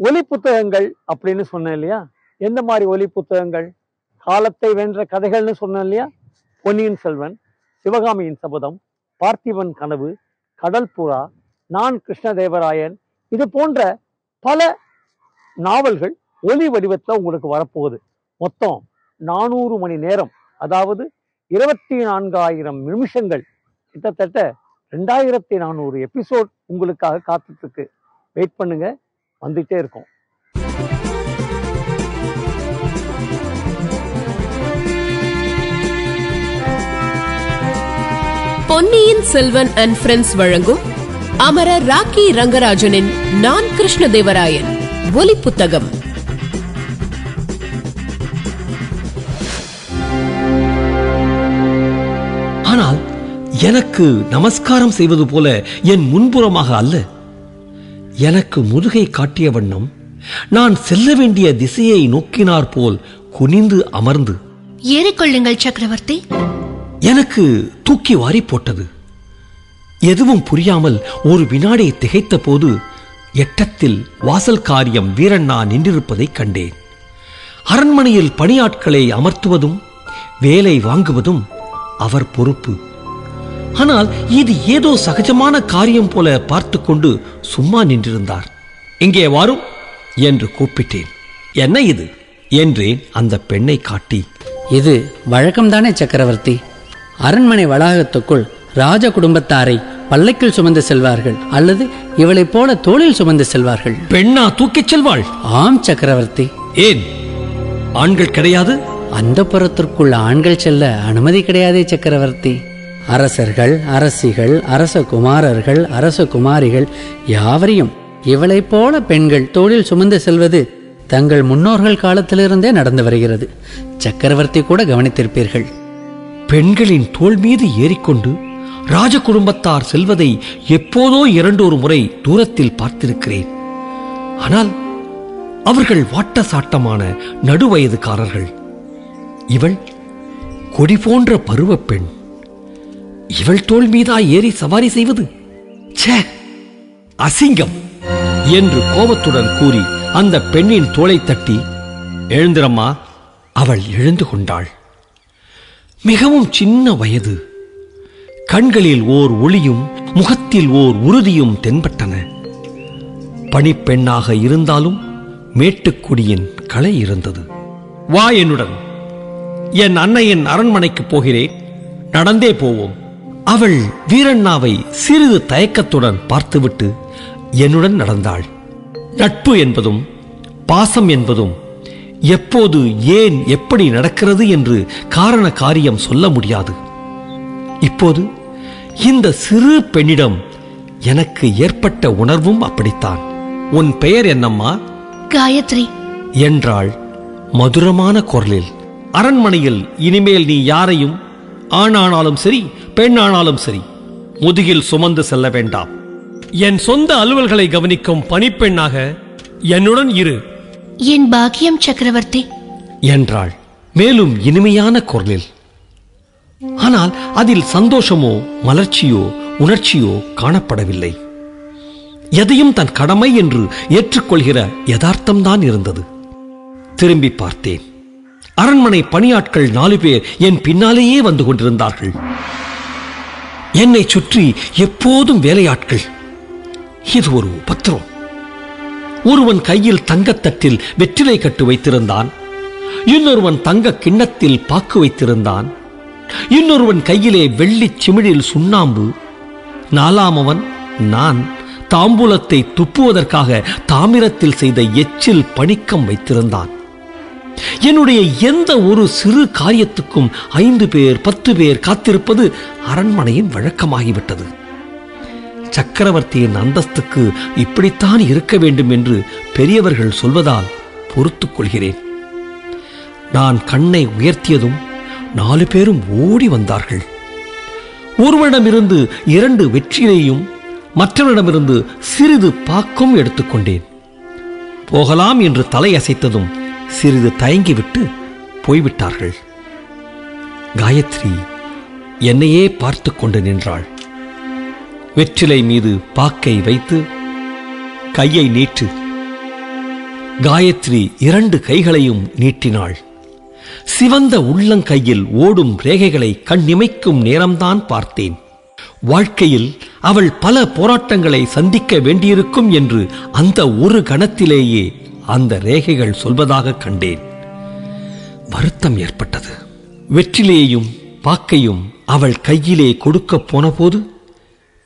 ஒலி புத்தகங்கள் அப்படின்னு சொன்னேன் இல்லையா? எந்த மாதிரி ஒலி புத்தகங்கள்? காலத்தை வென்ற கதைகள்னு சொன்னேன் இல்லையா? பொன்னியின் செல்வன் சிவகாமியின் சபதம் பார்த்திபன் கனவு கடல் புறா நான் கிருஷ்ணதேவராயன் இது போன்ற பல நாவல்கள் ஒலி வடிவத்தில் உங்களுக்கு வரப்போகுது. மொத்தம் நானூறு மணி நேரம் அதாவது இருபத்தி நான்காயிரம் நிமிஷங்கள் கிட்டத்தட்ட ரெண்டாயிரத்தி நானூறு எபிசோட் உங்களுக்காக காத்துட்ருக்கு வெயிட் பண்ணுங்கள் வந்துட்டே இருக்கும். பொன்னியின் செல்வன் அண்ட் ஃப்ரெண்ட்ஸ் வழங்கும் அமரர் ராக்கி ரங்கராஜனின் நான் கிருஷ்ணதேவராயன் ஒலி புத்தகம் ஆனால் எனக்கு நமஸ்காரம் செய்வது போல என் முன்புறமாக அல்ல. எனக்கு முதுகை காட்டிய வண்ணம் நான் செல்ல வேண்டிய திசையை நோக்கினார் போல் குனிந்து அமர்ந்து. ஏறிக்கொள்ளுங்கள் சக்கரவர்த்தி. எனக்கு தூக்கி வாரி போட்டது. எதுவும் புரியாமல் ஒரு வினாடி திகைத்த போது எட்டத்தில் வாசல் காரியம் வீரண்ணா நின்றிருப்பதைக் கண்டேன். அரண்மனையில் பணியாட்களை அமர்த்துவதும் வேலை வாங்குவதும் அவர் பொறுப்பு. ஆனால் இது ஏதோ சகஜமான காரியம் போல பார்த்து கொண்டு சும்மா நின்றிருந்தார். இங்கே வாரும் என்று கூப்பிட்டேன். என்ன இது? என்றேன் அந்த பெண்ணை காட்டி. இது வழக்கம்தானே சக்கரவர்த்தி? அரண்மனை வளாகத்துக்குள் ராஜ குடும்பத்தாரை பல்லக்கில் சுமந்து செல்வார்கள் அல்லது இவளைப் போல தோளில் சுமந்து செல்வார்கள்? பெண்ணா தூக்கிச் செல்வாள். ஆம் சக்கரவர்த்தி. ஏன்? ஆண்கள் கிடையாது? அந்த புறத்திற்குள் ஆண்கள் செல்ல அனுமதி கிடையாதே சக்கரவர்த்தி. அரசர்கள் அரசிகள் அரச குமாரர்கள் அரச குமாரிகள் யாவரையும் இவளைப் போல பெண்கள் தோளில் சுமந்து செல்வது தங்கள் முன்னோர்கள் காலத்திலிருந்தே நடந்து வருகிறது. சக்கரவர்த்தி கூட கவனித்திருப்பீர்கள். பெண்களின் தோள் மீது ஏறிக்கொண்டு ராஜ குடும்பத்தார் செல்வதை எப்போதோ இரண்டொரு முறை தூரத்தில் பார்த்திருக்கிறேன். ஆனால் அவர்கள் வாட்ட சாட்டமான நடுவயதுக்காரர்கள். இவள் கொடி போன்ற பருவப் பெண். இவள் தோள் மீதா ஏறி சவாரி செய்வது? ச்சே அசிங்கம் என்று கோபத்துடன் கூறி அந்த பெண்ணின் தோலை தட்டி எழுந்திரம்மா அவள் எழுந்து கொண்டாள். மிகவும் சின்ன வயது. கண்களில் ஓர் ஒளியும் முகத்தில் ஓர் உறுதியும் தென்பட்டன. பணிப்பெண்ணாக இருந்தாலும் மேட்டுக்குடியின் கலை இருந்தது. வா என்னுடன். என் அன்னையின் அரண்மனைக்கு போகிறேன். நடந்தே போவோம். அவள் வீரண்ணாவை சிறிது தயக்கத்துடன் பார்த்துவிட்டு என்னுடன் நடந்தாள். நட்பு என்பதும் பாசம் என்பதும் எப்போது ஏன் எப்படி நடக்கிறது என்று காரண காரியம் சொல்ல முடியாது. இப்போது இந்த சிறு பெண்ணிடம் எனக்கு ஏற்பட்ட உணர்வும் அப்படித்தான். உன் பெயர் என்னம்மா? காயத்ரி. என்றாள் மதுரமான குரலில். அரண்மனையில் இனிமேல் நீ யாரையும் ஆணானாலும் சரி பெண்ணானாலும் சரி முதுகில் சுமந்து செல்ல வேண்டாம். என் சொந்த அலுவல்களை கவனிக்கும் பணிப்பெண்ணாக என்னுடன் இரு. என் பாக்கியம் சக்கரவர்த்தி. என்றாள். மேலும் இனிமையான குரலில். ஆனால் அதில் சந்தோஷமோ மலர்ச்சியோ உணர்ச்சியோ காணப்படவில்லை. எதையும் தன் கடமை என்று ஏற்றுக்கொள்கிற யதார்த்தம்தான் இருந்தது. திரும்பி பார்த்தேன். அரண்மனை பணியாட்கள் நாலு பேர் என் பின்னாலேயே வந்து கொண்டிருந்தார்கள். என்னை சுற்றி எப்போதும் வேலையாட்கள். இது ஒரு உபத்திரம். ஒருவன் கையில் தங்கத்தட்டில் வெற்றிலை கட்டு வைத்திருந்தான். இன்னொருவன் தங்க கிண்ணத்தில் பாக்கு வைத்திருந்தான். இன்னொருவன் கையிலே வெள்ளிச் சிமிழில் சுண்ணாம்பு. நாலாமவன் நான் தாம்பூலத்தை துப்புவதற்காக தாமிரத்தில் செய்த எச்சில் பணிக்கம் வைத்திருந்தான். என்னுடைய எந்த ஒரு சிறு காரியத்துக்கும் ஐந்து பேர் பத்து பேர் காத்திருப்பது அரண்மனையின் வழக்கமாகிவிட்டது. சக்கரவர்த்தியின் அந்தஸ்துக்கு இப்படித்தான் இருக்க வேண்டும் என்று பெரியவர்கள் சொல்வதால் பொறுத்துக் கொள்கிறேன். நான் கண்ணை உயர்த்தியதும் நாலு பேரும் ஓடி வந்தார்கள். ஒருவனிடமிருந்து இரண்டு வெற்றிலையும் மற்றவனிடமிருந்து சிறிது பாக்கும் எடுத்துக்கொண்டேன். போகலாம் என்று தலையசைத்ததும் சிறிது தயங்கிவிட்டு போய்விட்டார்கள். காயத்ரி என்னையே பார்த்து கொண்டு நின்றாள். வெற்றிலை மீது பாக்கை வைத்து கையை நீட்டு. காயத்ரி இரண்டு கைகளையும் நீட்டினாள். சிவந்த உள்ளங்கையில் ஓடும் ரேகைகளை கண்ணிமைக்கும் நேரம்தான் பார்த்தேன். வாழ்க்கையில் அவள் பல போராட்டங்களை சந்திக்க வேண்டியிருக்கும் என்று அந்த ஒரு கணத்திலேயே அந்த ரேகைகள் சொல்வதாக கண்டேன். வருத்தம் ஏற்பட்டது. வெற்றிலேயும் பாக்கையும் அவள் கையிலே கொடுக்கப் போனபோது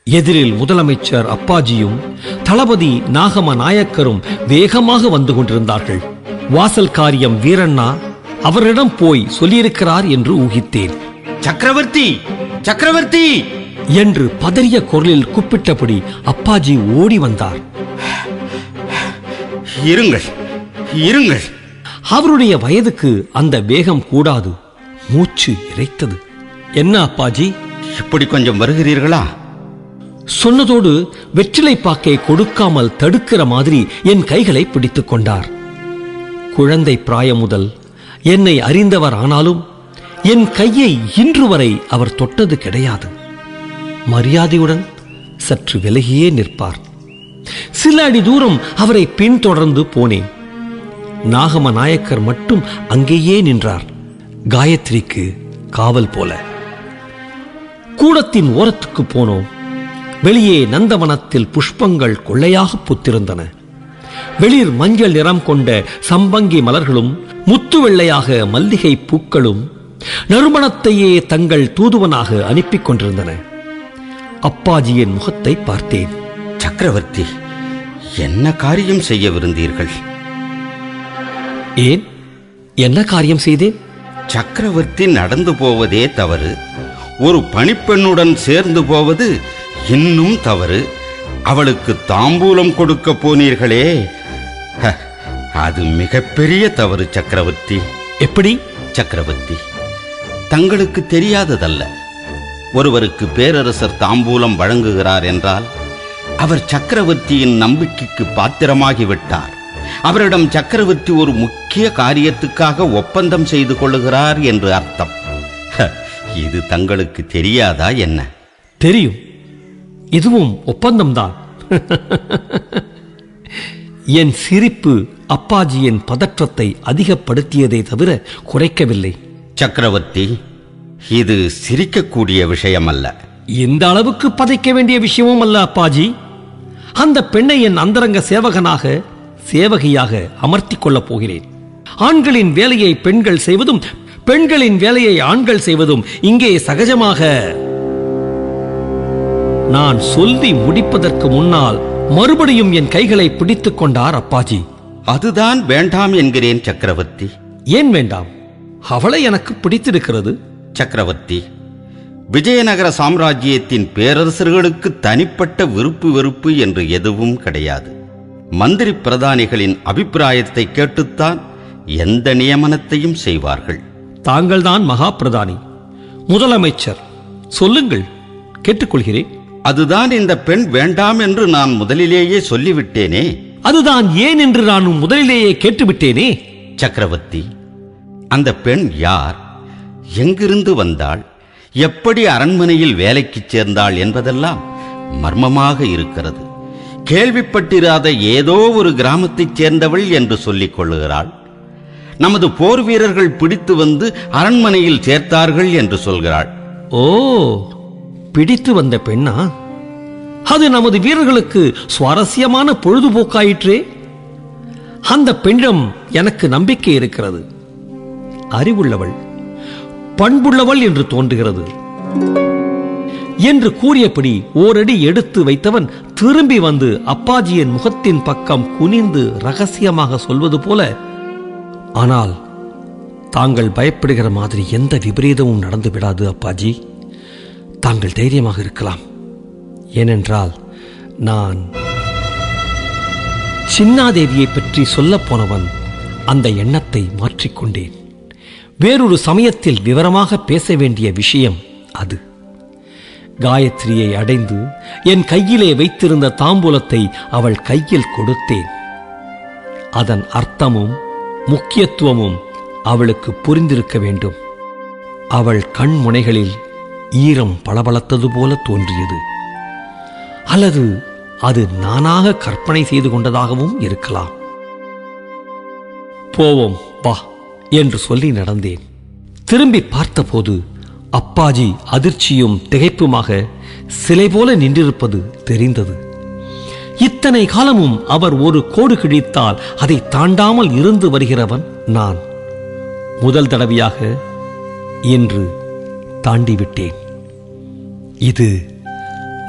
எதிரில் முதலமைச்சர் அப்பாஜியும் தளபதி நாகம நாயக்கரும் வேகமாக வந்து கொண்டிருந்தார்கள். வாசல் காரியம் வீரண்ணா அவரிடம் போய் சொல்லியிருக்கிறார் என்று ஊகித்தேன். சக்கரவர்த்தி! சக்கரவர்த்தி! என்று பதறிய குரலில் கூப்பிட்டபடி அப்பாஜி ஓடி வந்தார். இருங்கள் இருங்கள். அவருடைய வயதுக்கு அந்த வேகம் கூடாது. மூச்சு இறைத்தது. என்ன அப்பாஜி? இப்படி கொஞ்சம் வருகிறீர்களா? சொன்னதோடு வெற்றிலை பாக்கை கொடுக்காமல் தடுக்கிற மாதிரி என் கைகளை பிடித்துக் கொண்டார். குழந்தை பிராயம் முதல் என்னை அறிந்தவர் ஆனாலும் என் கையை இன்று வரை அவர் தொட்டது கிடையாது. மரியாதையுடன் சற்று விலகியே நிற்பார். சில அடி தூரம் அவரை பின்தொடர்ந்து போனேன். நாகம நாயக்கர் மட்டும் அங்கேயே நின்றார். காயத்ரிக்கு காவல் போல. கூடத்தின் ஓரத்துக்கு போனோம். வெளியே நந்தவனத்தில் புஷ்பங்கள் கொள்ளையாக புத்திருந்தன. வெளிர் மஞ்சள் நிறம் கொண்ட சம்பங்கி மலர்களும் முத்து வெள்ளையாக மல்லிகை பூக்களும் நறுமணத்தையே தங்கள் தூதுவனாக அனுப்பிக் கொண்டிருந்தன. அப்பாஜியின் முகத்தை பார்த்தேன். சக்கரவர்த்தி என்ன காரியம் செய்யவிருந்தீர்கள் ஏன்? என்ன காரியம் செய்தேன்? சக்கரவர்த்தி நடந்து போவதே தவறு. ஒரு பணிப்பெண்ணுடன் சேர்ந்து போவது இன்னும் தவறு. அவளுக்கு தாம்பூலம் கொடுக்க போனீர்களே. அது மிகப்பெரிய தவறு சக்கரவர்த்தி. எப்படி? சக்கரவர்த்தி தங்களுக்கு தெரியாததல்ல. ஒருவருக்கு பேரரசர் தாம்பூலம் வழங்குகிறார் என்றால் அவர் சக்கரவர்த்தியின் நம்பிக்கைக்கு பாத்திரமாகிவிட்டார். அவரிடம் சக்கரவர்த்தி ஒரு முக்கிய காரியத்துக்காக ஒப்பந்தம் செய்து கொள்ளுகிறார் என்று அர்த்தம். இது தங்களுக்கு தெரியாதா என்ன? தெரியும். இதுவும் ஒப்பந்தம்தான். என் சிரிப்பு அப்பாஜியின் பதற்றத்தை அதிகப்படுத்தியதை தவிர குறைக்கவில்லை. சக்கரவர்த்தி இது சிரிக்கக்கூடிய விஷயமல்ல. இந்த அளவுக்கு பதைக்க வேண்டிய விஷயமும் அல்ல அப்பாஜி. அந்த பெண்ணை என் அந்தரங்க சேவகனாக சேவகியாக அமர்த்திக் கொள்ளப் போகிறேன். ஆண்களின் வேலையை பெண்கள் செய்வதும் பெண்களின் வேலையை ஆண்கள் செய்வதும் இங்கே சகஜமாக. நான் சொல்லி முடிப்பதற்கு முன்னால் மறுபடியும் என் கைகளை பிடித்துக் கொண்டார் அப்பாஜி. அதுதான் வேண்டாம் என்கிறேன் சக்கரவர்த்தி. ஏன் வேண்டாம்? அவளை எனக்கு பிடித்திருக்கிறது. சக்கரவர்த்தி விஜயநகர சாம்ராஜ்யத்தின் பேரரசர்களுக்கு தனிப்பட்ட விருப்பு வெறுப்பு என்று எதுவும் கிடையாது. மந்திரி பிரதானிகளின் அபிப்பிராயத்தை கேட்டுத்தான் எந்த நியமனத்தையும் செய்வார்கள். தாங்கள்தான் மகா பிரதானி. முதலமைச்சர் சொல்லுங்கள் கேட்டுக்கொள்கிறேன். அதுதான் இந்த பெண் வேண்டாம் என்று நான் முதலிலேயே சொல்லிவிட்டேனே. அதுதான் ஏன் என்று நான் முதலிலேயே கேட்டுவிட்டேனே. சக்கரவர்த்தி அந்த பெண் யார்? எங்கிருந்து வந்தாள்? எப்படி அரண்மனையில் வேலைக்குச் சேர்ந்தாள் என்பதெல்லாம் மர்மமாக இருக்கிறது. கேள்விப்பட்டிராத ஏதோ ஒரு கிராமத்தைச் சேர்ந்தவள் என்று சொல்லிக் கொள்ளுகிறாள். நமது போர் வீரர்கள் பிடித்து வந்து அரண்மனையில் சேர்த்தார்கள் என்று சொல்கிறாள். ஓ பிடித்து வந்த பெண்ணா? அது நமது வீரர்களுக்கு சுவாரஸ்யமான பொழுதுபோக்காயிற்றே. அந்த பெண்ணிடம் எனக்கு நம்பிக்கை இருக்கிறது. அறிவுள்ளவள். பண்புள்ளவள் என்று தோன்றுகிறது. என்று கூறியபடி ஓரடி எடுத்து வைத்தவன் திரும்பி வந்து அப்பாஜியின் முகத்தின் பக்கம் குனிந்து ரகசியமாக சொல்வது போல ஆனால் தாங்கள் பயப்படுகிற மாதிரி எந்த விபரீதமும் நடந்து விடாது அப்பாஜி. தாங்கள் தைரியமாக இருக்கலாம். ஏனென்றால் நான் சின்னாதேவியை பற்றி சொல்லப் போனவன் அந்த எண்ணத்தை மாற்றிக்கொண்டேன். வேறொரு சமயத்தில் விவரமாக பேச வேண்டிய விஷயம் அது. காயத்ரியை அடைந்து என் கையிலே வைத்திருந்த தாம்பூலத்தை அவள் கையில் கொடுத்தேன். அதன் அர்த்தமும் முக்கியத்துவமும் அவளுக்கு புரிந்திருக்க வேண்டும். அவள் கண்முனைகளில் ஈரம் பளபளத்தது போல தோன்றியது. அல்லது அது நானாக கற்பனை செய்து கொண்டதாகவும் இருக்கலாம். போவோம் வா. என்று சொல்லி நடந்தேன். திரும்பி பார்த்தபோது அப்பாஜி அதிர்ச்சியும் திகைப்புமாக சிலை போல நின்றிருப்பது தெரிந்தது. இத்தனை காலமும் அவர் ஒரு கோடு கிழித்தால் அதை தாண்டாமல் இருந்து வருகிறவன் நான். முதல் தடவையாக இன்று தாண்டிவிட்டேன். இது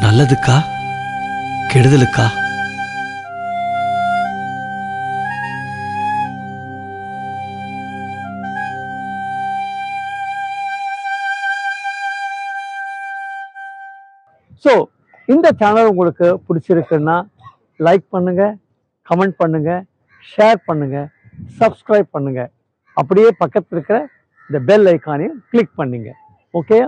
நல்லதுக்கா? கெடுதலுக்கா? ஸோ இந்த சேனல் உங்களுக்கு பிடிச்சிருக்குன்னா லைக் பண்ணுங்கள் கமெண்ட் பண்ணுங்கள் ஷேர் பண்ணுங்கள் சப்ஸ்கிரைப் பண்ணுங்கள் அப்படியே பக்கத்தில் இருக்கிற இந்த பெல் ஐக்கானையும் கிளிக் பண்ணுங்க. ஓகே